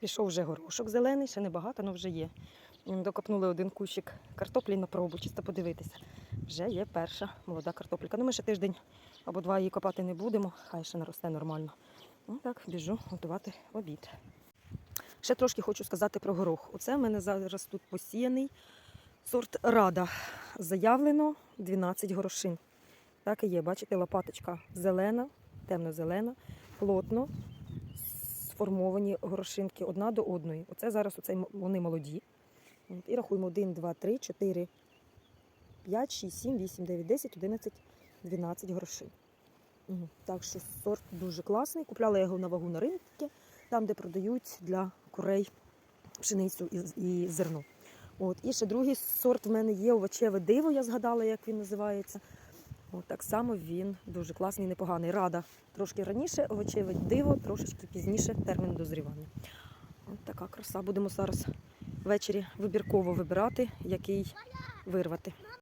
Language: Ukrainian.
Пішов вже горошок зелений, ще небагато, але вже є. Докопнули один кущик картоплі на пробу, чисто подивитися. Вже є перша молода картопелька. Ну, ми ще тиждень або два її копати не будемо, хай ще наросте нормально. Ну так, біжу готувати обід. Ще трошки хочу сказати про горох. Оце в мене зараз тут посіяний сорт Рада. Заявлено 12 горошин. Так і є, бачите, лопаточка зелена, темно-зелена, плотно сформовані горошинки одна до одної. Оце зараз оце вони молоді. І рахуємо 1, 2, 3, 4, 5, 6, 7, 8, 9, 10, 11, 12 грошей. Так що сорт дуже класний. Купляла його на вагу на ринку, там, де продають для курей пшеницю і зерно. От. І ще другий сорт в мене є овочеве диво, я згадала, як він називається. Так само він дуже класний, непоганий. Рада трошки раніше, овочеве диво, трошечки пізніше термін дозрівання. От така краса. Будемо зараз ввечері вибірково вибирати, який вирвати.